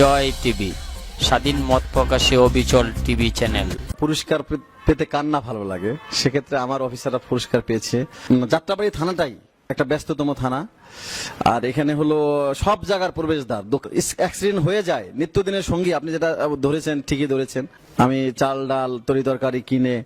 জয় TV, স্বাধীন মত প্রকাশে অবিচল টিভি চ্যানেল। পুরস্কার পেতে কার না ভালো লাগে? সেক্ষেত্রে আমার অফিসাররা পুরস্কার পেয়েছে। যাত্রাবাড়ি থানাটাই একটা ব্যস্ততম থানা। আর এখানে হলো সব জায়গার প্রবেশদ্বার। অ্যাক্সিডেন্ট হয়ে যায়। নিত্যদিনের সঙ্গী আপনি যেটা ধরেছেন, ঠিকই ধরেছেন। আমি চাল ডাল, তরি তরকারি কিনে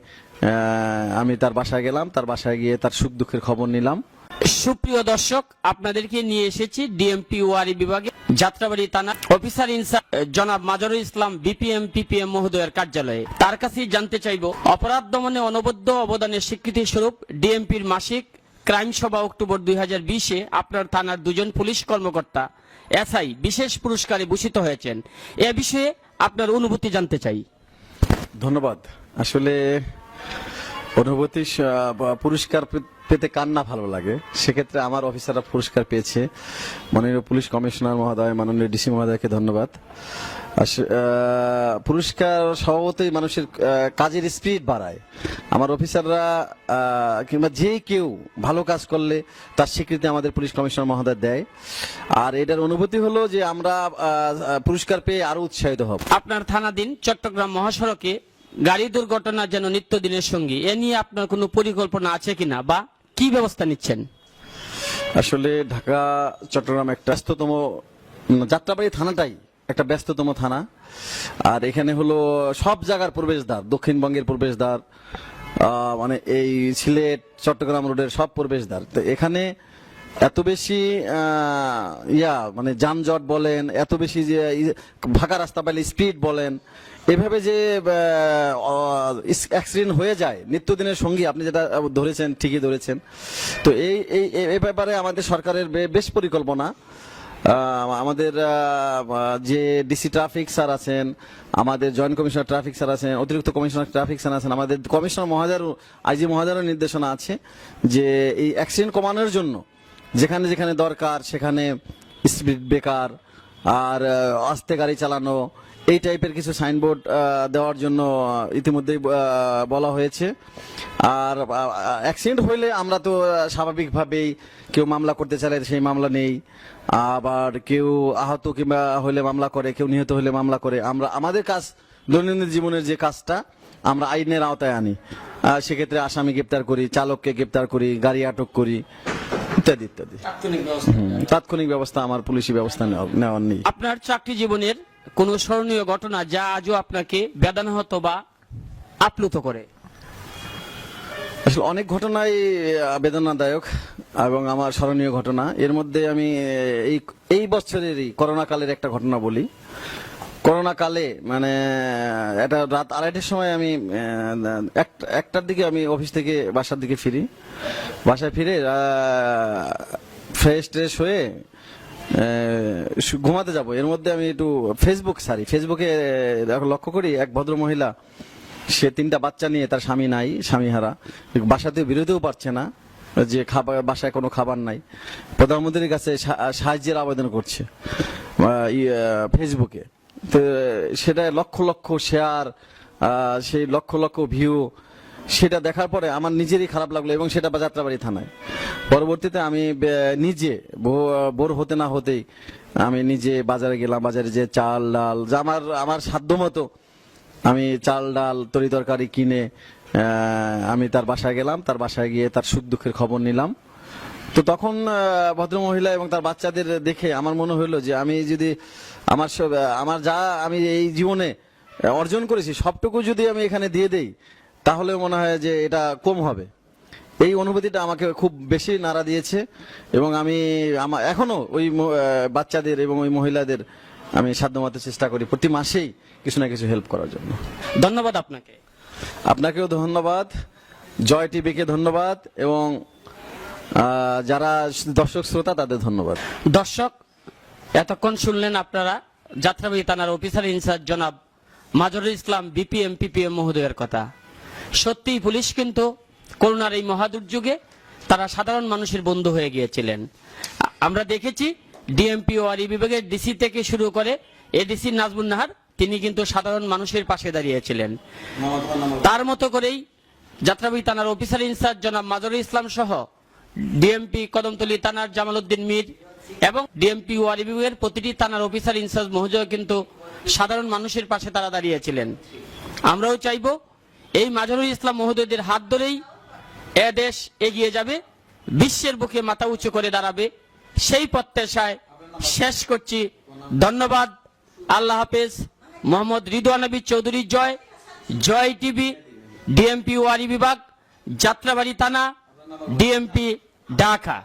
আমি তার বাসায় গেলাম। তার বাসায় গিয়ে তার সুখ দুঃখের খবর নিলাম। সুপ্রিয় দর্শক, আপনাদেরকে নিয়ে এসেছি ডিএমপি ওয়ারি বিভাগে যাত্রাবাড়ি থানা অফিসার ইনচার্জ জনাব মাজরুল ইসলাম বিপিএম পিপিএম মহোদয়ের কার্যালয়ে। তার কাছেই জানতে চাইব, অপরাধ দমনে অনবদ্য অবদানের স্বীকৃতি স্বরূপ ডিএমপির মাসিক ক্রাইম সভা অক্টোবর দুই হাজার বিশে আপনার থানার দুজন পুলিশ কর্মকর্তা এসআই বিশেষ পুরস্কারে ভূষিত হয়েছেন। এ বিষয়ে আপনার অনুভূতি জানতে চাই। ধন্যবাদ। আসলে অনুভূতি পুরস্কার পেতে কান্না ভালো লাগে? সেক্ষেত্রে আমার অফিসাররা পুরস্কার পেয়েছে। মাননীয় পুলিশ কমিশনার মহোদয়, মাননীয় ডিসি মহোদয়কে ধন্যবাদ। পুরস্কার স্বভাবতই মানুষের কাজের স্পিড বাড়ায়। আমার অফিসাররা কিংবা যে কেউ ভালো কাজ করলে তার স্বীকৃতি আমাদের পুলিশ কমিশনার মহোদয় দেয়। আর এটার অনুভূতি হলো যে আমরা পুরস্কার পেয়ে আরও উৎসাহিত হব। আপনার থানাধীন চট্টগ্রাম মহাসড়কে গাড়ি দুর্ঘটনা যেন নিত্যদিনের সঙ্গী, এ নিয়ে আপনার কোনো পরিকল্পনা আছে কিনা? বা কি ব্যবস্থা নিচ্ছেন? আসলে ঢাকা, চট্টগ্রাম একটা ব্যস্ততম যাত্রাবাড়ি থানাটাই একটা ব্যস্ততম থানা। আর এখানে হলো সব জায়গার প্রবেশদ্বার, দক্ষিণবঙ্গের প্রবেশদ্বার মানে এই সিলেট, চট্টগ্রাম রোডের সব প্রবেশদ্বার। তো এখানে এত বেশি ইয়া মানে যানজট বলেন, এত বেশি যে ফাঁকা রাস্তা পাইলে স্পিড বলেন, এভাবে যে অ্যাক্সিডেন্ট হয়ে যায়, নিত্যদিনের সঙ্গী, আপনি যেটা ধরেছেন, ঠিকই ধরেছেন। তো এই এই ব্যাপারে আমাদের সরকারের বেশ পরিকল্পনা। আমাদের যে ডিসি ট্রাফিক স্যার আছেন, আমাদের জয়েন্ট কমিশনার ট্রাফিক স্যার আছেন, অতিরিক্ত কমিশনার ট্রাফিক স্যার আছেন, আমাদের কমিশনার মহাজারও আইজি মহাজারও নির্দেশনা আছে যে, এই অ্যাক্সিডেন্ট কমানোর জন্য যেখানে যেখানে দরকার, সেখানে স্পিড ব্রেকার আর আস্তে গাড়ি চালানো, এই টাইপের কিছু সাইনবোর্ড দেওয়ার জন্য ইতিমধ্যেই বলা হয়েছে। আর অ্যাক্সিডেন্ট হইলে আমরা তো স্বাভাবিকভাবেই কেউ মামলা করতে চাইলে সেই মামলা নেই। আবার কেউ আহত কিংবা হলে মামলা করে, কেউ নিহত হলে মামলা করে। আমরা, আমাদের কাজ, দৈনন্দিন জীবনের যে কাজটা, আমরা আইনের আওতায় আনি। সেক্ষেত্রে আসামি গ্রেপ্তার করি, চালককে গ্রেপ্তার করি, গাড়ি আটক করি। ইত্যাদি ইত্যাদি। তাৎক্ষণিক ব্যবস্থা আমার পুলিশি ব্যবস্থা নেওয়া- নেওয়ার নেই। আপনার চাকরি জীবনের কোনো স্মরণীয় ঘটনা যা আজও আপনাকে বেদনাহত বা আপ্লুত করে? আসলে অনেক ঘটনাই বেদনাদায়ক এবং আমার স্মরণীয় ঘটনা। এর মধ্যে আমি এই এই বছরেরই করোনা কালের একটা ঘটনা বলি। করোনা কালে মানে এটা রাত আড়াইটার সময় আমি একটার দিকে আমি অফিস থেকে বাসার দিকে ফিরি। বাসায় ফিরে ফ্রেশ ট্রেশ হয়ে ঘুমাতে যাব। এর মধ্যে আমি একটু ফেসবুক সারি। ফেসবুকে লক্ষ্য করি, এক ভদ্র মহিলা সে তিনটা বাচ্চা নিয়ে, তার স্বামী নাই স্বামী হারা বাসাতে বেরোতেও পারছে না, যে খাবার, বাসায় কোনো খাবার নাই। প্রধানমন্ত্রীর কাছে সাহায্যের আবেদন করছে ফেসবুকে সেটা লক্ষ লক্ষ শেয়ার সেই লক্ষ লক্ষ ভিউ সেটা দেখার পরে আমার নিজেরই খারাপ লাগল এবং সেটা যাত্রাবাড়ি থানায়। পরবর্তীতে আমি নিজে ভোর হতে না হতেই আমি নিজে বাজারে গেলাম, বাজারে যে চাল, ডাল, যা আমার আমার সাধ্য মতো আমি চাল, ডাল, তরি তরকারি কিনে আমি তার বাসায় গেলাম, তার বাসায় গিয়ে তার সুখ দুঃখের খবর নিলাম। তো তখন ভদ্রমহিলা এবং তার বাচ্চাদের দেখে আমার মনে হলো যে আমি যদি আমার সব আমার যা আমি এই জীবনে অর্জন করেছি সবটুকু যদি আমি এখানে দিয়ে দেই তাহলে মনে হয় যে এটা কম হবে। এই অনুভূতিটা আমাকে খুব বেশি নাড়া দিয়েছে এবং আমি আমার এখনও ওই বাচ্চাদের এবং ওই মহিলাদের আমি সাধ্যমতো চেষ্টা করি প্রতি মাসেই কিছু না কিছু হেল্প করার জন্য। ধন্যবাদ আপনাকে। আপনাকেও ধন্যবাদ। জয় টিভিকে ধন্যবাদ এবং যারা দর্শক শ্রোতা তাদের ধন্যবাদ। দর্শক এতক্ষণ শুনলেন আপনারা যাত্রাবাড়ি থানার অফিসার ইনচার্জ জনাব মাজরুল ইসলাম বিপিএম পিপিএম মহোদয়ের কথা। সত্যিই পুলিশ কিন্তু করোনার এই মহাদুর্যোগে তারা সাধারণ মানুষের বন্ধু হয়ে গিয়েছিলেন। আমরা দেখেছি ডিএমপি ও আরই বিভাগের ডিসি থেকে শুরু করে এডিসি নাজমুন নাহার তিনি কিন্তু সাধারণ মানুষের পাশে দাঁড়িয়েছিলেন। তার মতো করেই যাত্রাবাড়ি থানার অফিসার ইনচার্জ জনাব মাজরুল ইসলাম সহ ডিএমপি কদমতলী থানার জামাল উদ্দিন মীর এবং ডিএমপি ওয়ারি বিভাগের প্রতিটি থানার অফিসার ইনচার্জ মহোদয় কিন্তু সাধারণ মানুষের পাশে তারা দাঁড়িয়েছিলেন। আমরাও চাইব এই মাজহারুল ইসলাম মহোদয়দের হাত ধরেই এ দেশ এগিয়ে যাবে, বিশ্বের বুকে মাথা উঁচু করে দাঁড়াবে। সেই প্রত্যাশায় শেষ করছি। ধন্যবাদ। আল্লাহ হাফেজ। মোহাম্মদ রিদওয়ান নবী চৌধুরী জয়। জয় টিভি, ডিএমপি ওয়ারি বিভাগ, যাত্রাবাড়ি থানা। ডিএমপি ঢাকা